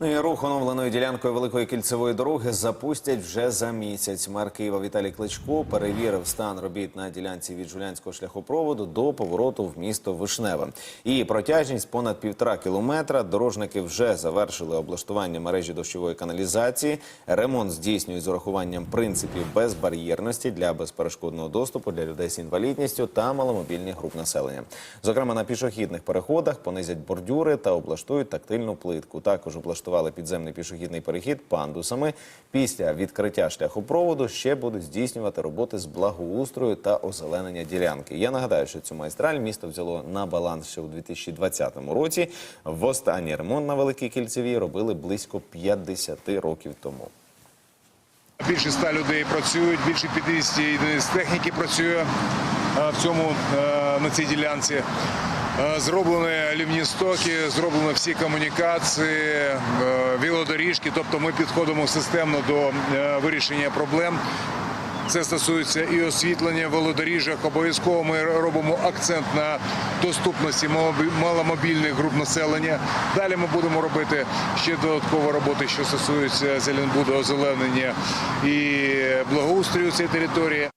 Ну і рух оновленою ділянкою великої кільцевої дороги запустять вже за місяць. Мер Києва Віталій Кличко перевірив стан робіт на ділянці від Жулянського шляхопроводу до повороту в місто Вишневе. Її протяжність понад півтора кілометра. Дорожники вже завершили облаштування мережі дощової каналізації. Ремонт здійснюють з урахуванням принципів безбар'єрності для безперешкодного доступу для людей з інвалідністю та маломобільних груп населення. Зокрема, на пішохідних переходах понизять бордюри та облаштують тактильну плитку. Також облаштували підземний пішохідний перехід пандусами. Після відкриття шляхопроводу ще будуть здійснювати роботи з благоустрою та озеленення ділянки. Я нагадаю, що цю майстраль місто взяло на баланс ще у 2020 році. Востанній ремонт на великій кільцевій робили близько 50 років тому. Більше ста людей працюють, більше 50 одиниць техніки працює е, в цьому е, на цій ділянці. Е, Зроблені лівні стоки, зроблені всі комунікації, е, велодоріжки. Тобто ми підходимо системно до е, вирішення проблем. Це стосується і освітлення велодоріжок. Обов'язково ми робимо акцент на доступності маломобільних груп населення. Далі ми будемо робити ще додаткові роботи, що стосуються зеленбуду, озеленення і благоустрою цієї території.